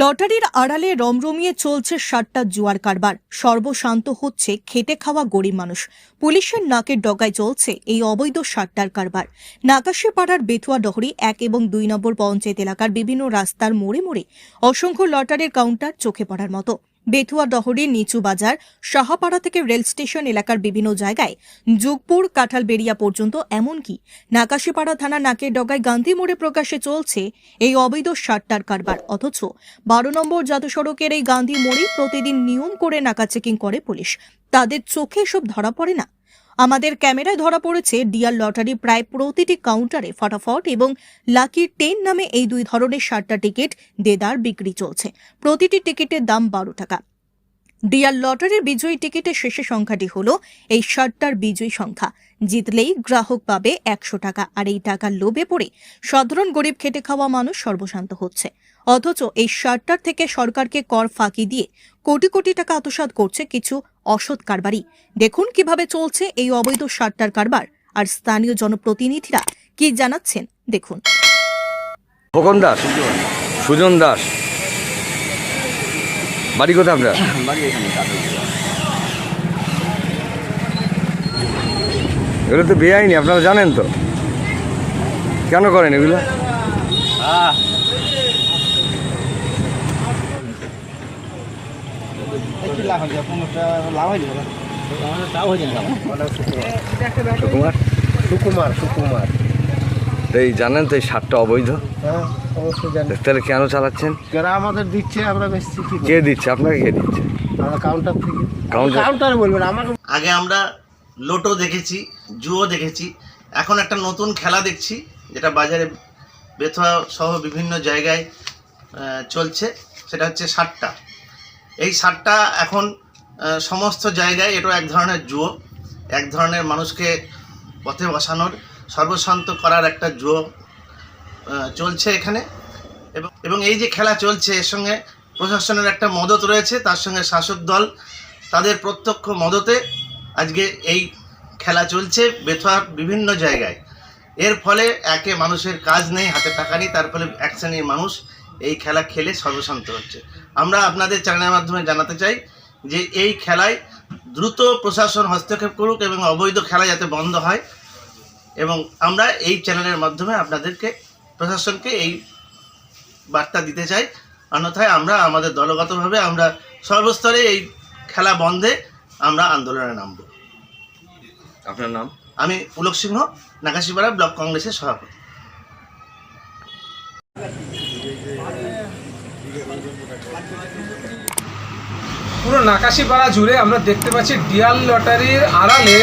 লটারির আড়ালে রমরমিয়ে চলছে সাতটা জুয়ার কারবার। সর্বশান্ত হচ্ছে খেটে খাওয়া গরিব মানুষ। পুলিশের নাকের ডগায় চলছে এই অবৈধ সাতটার কারবার। নাকাশে পাড়ার বেথুয়া ডহরি এক এবং দুই নম্বর পঞ্চায়েত এলাকার বিভিন্ন রাস্তার মোড়ে মোড়ে অসংখ্য লটারির কাউন্টার চোখে পড়ার মতো। বেথুয়া ডহরির নিচু বাজার সাহাপাড়া থেকে রেল স্টেশন এলাকার বিভিন্ন জায়গায় যুগপুর, কাঁঠালবেড়িয়া পর্যন্ত এমনকি নাকাশিপাড়া থানা নাকের ডগায় গান্ধী মোড়ে প্রকাশে চলছে এই অবৈধ সাতটার কারবার। অথচ বারো নম্বর জাতীয় সড়কের এই গান্ধী মোড়ে প্রতিদিন নিয়ম করে নাকা চেকিং করে পুলিশ। তাদের চোখে এসব ধরা পড়ে না। আমাদের ক্যামেরায় ধরা পড়েছে ডিয়ার লটারি প্রায় প্রতিটি কাউন্টারে ফটাফট এবং লাকি টেন নামে এই দুই ধরনের সাতটা টিকিট দেদার বিক্রি চলছে। প্রতিটি টিকিটের দাম বারো টাকা। ডিয়ার লটারির বিজয়ী টিকিটের শেষের সংখ্যাটি হল এই সাতটার বিজয়ী সংখ্যা। জিতলেই গ্রাহক পাবে একশো টাকা আর এই টাকার লোভে পড়ে সাধারণ গরিব খেটে খাওয়া মানুষ সর্বশান্ত হচ্ছে। অথচ এই সাতটার থেকে সরকারকে কর ফাঁকি দিয়ে কোটি কোটি টাকা আত্মসাৎ করছে কিছু অসৎ কারবারি দেখুন কীভাবে চলছে এই অবৈধ সাতটার কারবার আর স্থানীয় জনপ্রতিনিধিরা কি জানাচ্ছেন দেখুন। দাস, সুজন দাস বাড়ি কোথায় আপনার? বাড়ি এখানে এগুলো তো বেআইনি আপনারা জানেন তো। কেন করেন এগুলো? সুকুমার সুকুমার। এই জানেন তো এই সারটা অবৈধ? হ্যাঁ। অবশ্যই জানি। তাহলে কেন চালাচ্ছেন? যারা আমাদের দিচ্ছে আমরা বেশি কি কে দিচ্ছে? আপনাকে কে দিচ্ছে? আমরা কাউন্টার থেকে। কাউন্টার কাউন্টারে বলবেন আমাকে আগে আমরা লোটো দেখেছি জুয়ো দেখেছি। এখন একটা নতুন খেলা দেখছি যেটা বাজারে বেথুয়া সহ বিভিন্ন জায়গায় চলছে। সেটা হচ্ছে সাতটা। এই সাতটা এখন সমস্ত জায়গায় এটা এক ধরনের জুয়ো। এক ধরনের মানুষকে পথে বসানোর সর্বশান্ত করার একটা জুয়ো। চলছে এখানে। এবং এবং এই যে খেলা চলছে, এর সঙ্গে প্রশাসনের একটা মদত রয়েছে, তার সঙ্গে শাসক দল তাদের প্রত্যক্ষ মদতে আজকে এই খেলা চলছে বেথুয়ার বিভিন্ন জায়গায়। এর ফলে একে মানুষের কাজ নেই, হাতে টাকা নেই, তার ফলে এক শ্রেণির মানুষ এই খেলা খেলে সর্বশান্ত হচ্ছে। আমরা আপনাদের চ্যানেলের মাধ্যমে জানাতে চাই যে এই খেলায় দ্রুত প্রশাসন হস্তক্ষেপ করুক এবং অবৈধ খেলা যাতে বন্ধ হয়। এবং আমরা এই চ্যানেলের মাধ্যমে আপনাদেরকে প্রশাসনকে এই বার্তা দিতে চাই। অন্যথায় আমরা আমাদের দলগতভাবে আমরা সর্বস্তরে এই খেলা বন্ধে আমরা আন্দোলনে নামব। আপনার নাম? আমি পুলক সিংহ নাকাশিপাড়া ব্লক কংগ্রেসের সভাপতি। পুরো নাকাশিপাড়া জুড়ে আমরা দেখতে পাচ্ছি ডিয়াল লটারির আড়ালে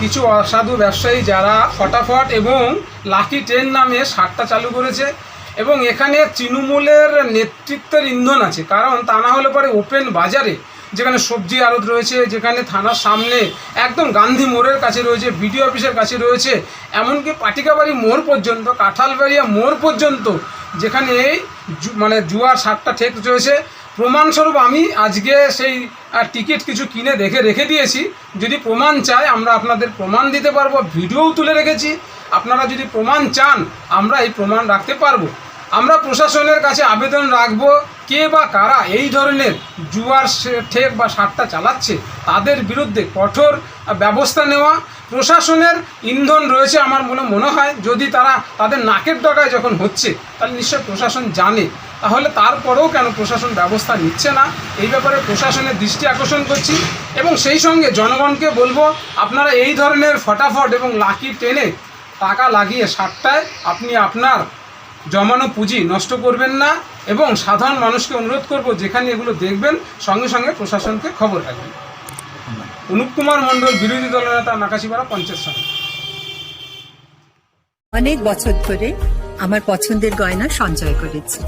কিছু অসাধু ব্যবসায়ী যারা ফটাফট এবং লাকি ট্রেন নামে সারটা চালু করেছে এবং এখানে তৃণমূলের নেতৃত্বের ইন্ধন আছে। কারণ তা না হলে পরে ওপেন বাজারে যেখানে সবজি আড়ত রয়েছে, যেখানে থানার সামনে একদম গান্ধী মোড়ের কাছে রয়েছে, বিডিও অফিসের কাছে রয়েছে, এমনকি পাটিকাবাড়ি মোড় পর্যন্ত, কাঁঠালবাড়িয়া মোড় পর্যন্ত যেখানে এই মানে জুয়ার সারটা ঠেক রয়েছে। প্রমাণস্বরূপ আমি আজকে সেই টিকিট কিছু কিনে দেখে, রেখে দিয়েছি। যদি প্রমাণ চাই, আমরা আপনাদের প্রমাণ দিতে পারব, ভিডিও তুলে রেখেছি। আপনারা যদি প্রমাণ চান, আমরা এই প্রমাণ রাখতে পারব। আমরা প্রশাসনের কাছে আবেদন রাখব। কে বা কারা এই ধরনের জুয়ার ঠেক বা সারটা চালাচ্ছে, তাদের বিরুদ্ধে কঠোর ব্যবস্থা নেওয়া, প্রশাসনের ইন্ধন রয়েছে আমার মনে মনে হয়, যদি তারা তাদের নাকের ডগায় যখন হচ্ছে, তাহলে নিশ্চয় প্রশাসন জানে। তাহলে তারপরেও কেন প্রশাসন ব্যবস্থা নিচ্ছে না? এই ব্যাপারে প্রশাসনের দৃষ্টি আকর্ষণ করছি এবং সেই সঙ্গে জনগণকে বলব, আপনারা এই ধরনের ফটাফট এবং লাকি টেনে টাকা লাগিয়ে সারটায় আপনি আপনার জমানো পুঁজি নষ্ট করবেন না। এবং সাধারণ মানুষকে অনুরোধ করব, যেখানে এগুলো দেখবেন, সঙ্গে সঙ্গে প্রশাসনকে খবর রাখবেন। অনুপ কুমার মণ্ডল, বিরোধী দলনেতা নাকাশিপাড়া পঞ্চায়েত সমিতি। অনেক বছর ধরে আমার পছন্দের গয়না সঞ্চয় করেছি।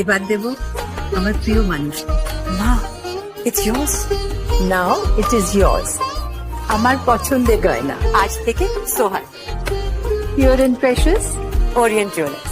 এবার দেব আমার প্রিয় মানুষ। মা it's yours. Now it is yours. আমার পছন্দের গয়না, আজ থেকে Sohan pure and precious Orient Jewellers